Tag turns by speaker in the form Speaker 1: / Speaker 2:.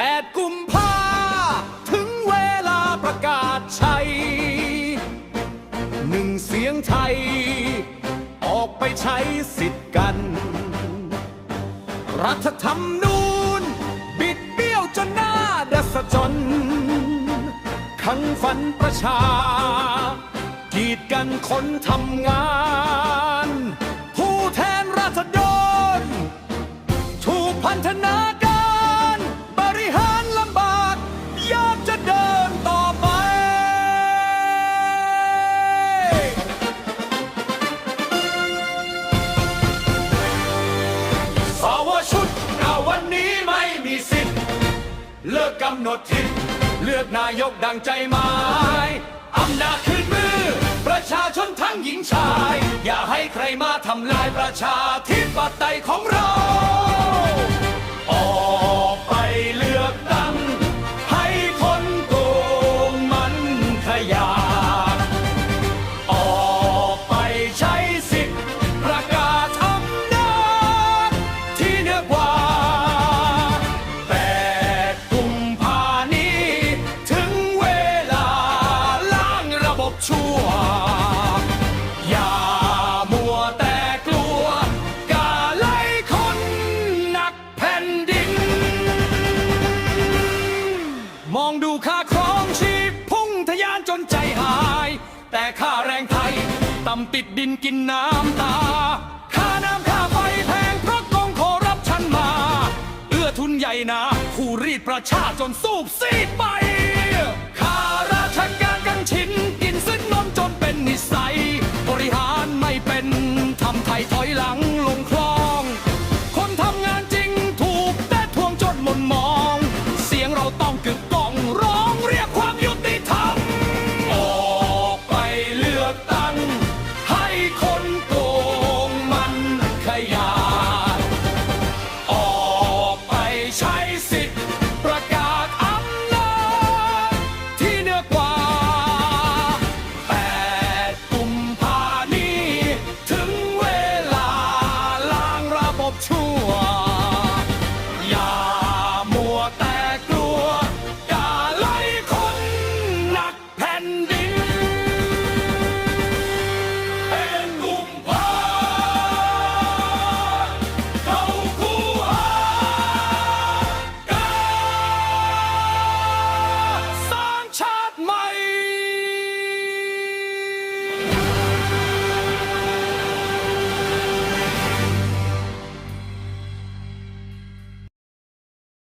Speaker 1: แปดกุมภาถึงเวลาประกาศชัยหนึ่งเสียงไทย ออกไปใช้สิทธิ์กัน รัฐธรรมนูญบิดเบี้ยวจนหน้าดัสจน ขังฝันประชา กีดกันคนทำงาน ผู้แทนราษฎรถูกพันธนาการ กำหนดทิศเลือกนายกดังใจหมายอำนาจขึ้นมือ ประชาชนทั้งหญิงชาย อย่าให้ใครมาทำลายประชาธิปไตยของ แต่ค่าแรงไทย ต่ำติดดินกินน้ำตา ค่าน้ำค่าไฟแพงเพราะกองคอรับชันมา เอื้อทุนใหญ่นาผู้รีดประชาจนสูบซีดไป